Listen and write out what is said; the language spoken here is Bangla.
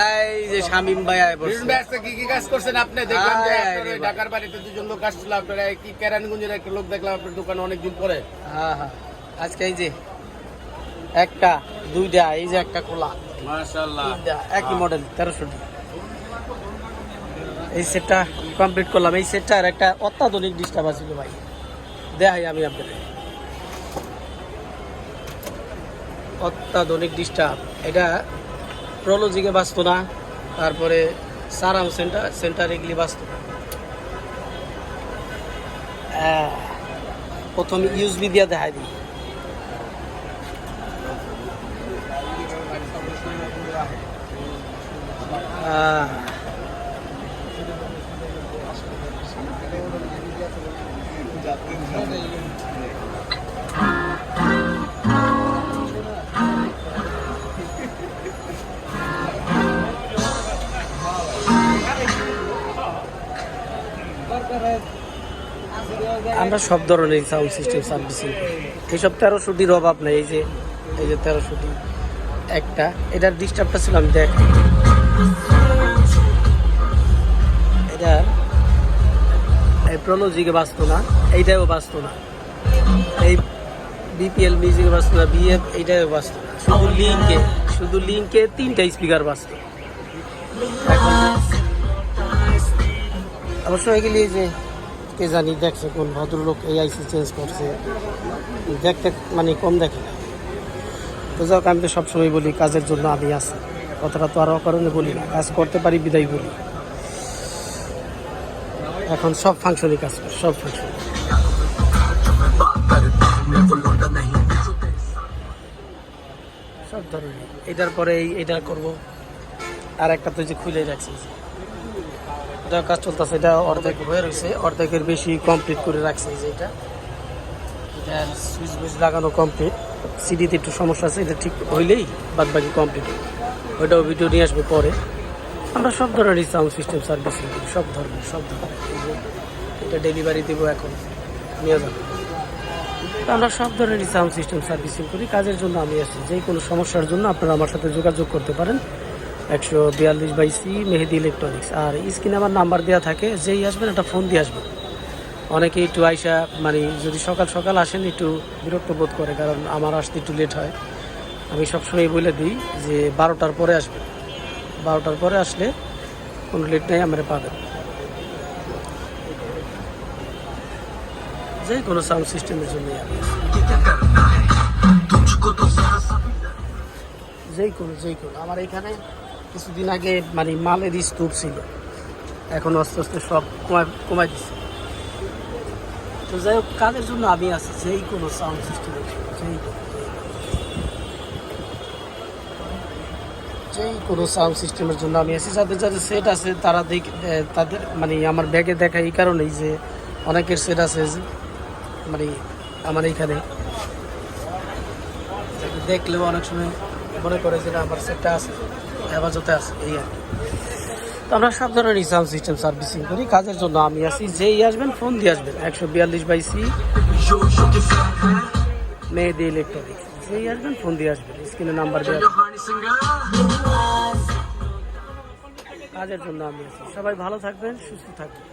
এই যে শামিম ভাই কি কি কাজ করছেন আপনি? দেখলাম যে। ঢাকার বাড়িতে দুজন লোক আসছিল আপনারা কি কেরানীগঞ্জের একটা লোক দেখলাম আপনার দোকানে অনেকদিন পরে। হ্যাঁ হ্যাঁ। আজকে এই যে একটা দুইটা এই যে একটা খোলা। মাশাআল্লাহ। একই মডেল তেরোশো এই সেটটা কমপ্লিট করলাম। এই সেটটা আর একটা অত্যাধুনিক ডিস্টার্ব আছিল ভাই। দেখাই আমি আপনাদের। অত্যাধুনিক ডিস্টার্ব এটা প্রোলজিকে বাঁচত না তারপরে সারাম সেন্টার সেন্টার এগুলি বাঁচত। প্রথম ইউজবি দিয়ে দেখাই দিই। আহ, আমরা সব ধরনের সাউন্ড সিস্টেম সার্ভিসিং এইসব তেরোশোটির অভাব নেই, এই যে এই যে তেরোশোটি একটা। এটার ডিস্টার্বটা ছিল, আমি দেখ এটা এই প্রোলজিকে বাঁচত না, এইটাও বাঁচত না। এই বিপিএল মিউজিকে বাঁচত না বিএফ এইটাও বাঁচত না। শুধু লিঙ্কে শুধু লিঙ্কে তিনটা স্পিকার বাঁচত। অবশ্য এগুলি যে, কে জানি দেখছে কোন ভদ্রলোক এই আইসি চেঞ্জ করছে। দেখতে মানে কম দেখে না। তো যাক আমি তো সবসময় বলি, কাজের জন্য আমি আছি। কথাটা তো আর অকারণে বলি না। কাজ করতে পারি, বিদায় বলি। এখন সব ফাংশনই কাজ করে, সব ফাংশন সব ধরনের। এটার পরে এটা করব। আর একটা তো যে খুলে রাখছি। এটা কাজ চলতেছে, এটা অর্ধেক হয়ে রয়েছে, অর্ধেকের বেশি কমপ্লিট করে রাখছে যে এটা। সুইচ বুইচ লাগানো কমপ্লিট সিডিতে একটু সমস্যা আছে, এটা ঠিক হইলেই বাদ বাকি কমপ্লিট ওইটাও ভিডিও নিয়ে আসবে পরে। আমরা সব ধরনের সাউন্ড সিস্টেম সার্ভিসিং করি সব ধরনের সব ধরনের। এটা ডেলিভারি দেবো এখন, নিয়ে যাব। আমরা সব ধরনের সাউন্ড সিস্টেম সার্ভিসিং করি। কাজের জন্য আমি আসছি। যে কোনো সমস্যার জন্য আপনারা আমার সাথে যোগাযোগ করতে পারেন। একশো বিয়াল্লিশ বাই সি, মেহেদি ইলেকট্রনিক্স আর স্ক্রিনে আমার নাম্বার দেওয়া থাকে, যেই আসবেন একটা ফোন দিয়ে আসবেন। অনেকে একটু আইসা মানে যদি সকাল সকাল আসেন, একটু বিরক্ত বোধ করে, কারণ আমার আসতে একটু লেট হয়। আমি সবসময় বলে দিই যে বারোটার পরে আসবেন। বারোটার পরে আসলে কোনো লেট নেই, আমরা পাবেন। যে কোনো সাউন্ড সিস্টেমের জন্যই আমি যেই কোনো যেই কোনো। আমার এখানে কিছুদিন আগে মানে মালের স্তূপ ছিল। এখন আস্তে আস্তে সব কমায় কমাই দিচ্ছে তো যাই হোক, কাজের জন্য আমি আছি, যেই কোনো সাউন্ড সিস্টেমের জন্য, যেই যেই কোনো সাউন্ড সিস্টেমের জন্য আমি আছি। যাদের যাদের সেট আছে, তারা দেখ তাদের মানে আমার ব্যাগে দেখা এই কারণেই যে অনেকের সেট আছে মানে আমার এইখানে। দেখলেও অনেক সময় মনে করে যে আমার সেটটা আছে। হেফাজতে আছে, এই আর আমরা সব ধরনের সাউন্ড সিস্টেম সার্ভিসিং করি, কাজের জন্য আমি আছি, যেই আসবেন ফোন দিয়ে আসবেন, একশো বিয়াল্লিশ বাই সি মেয়েদি ইলেকট্রনিক্স যেই আসবেন ফোন দিয়ে আসবেন স্ক্রিনে নাম্বার দেওয়া কাজের জন্য আমি আছি। সবাই ভালো থাকবেন, সুস্থ থাকবেন।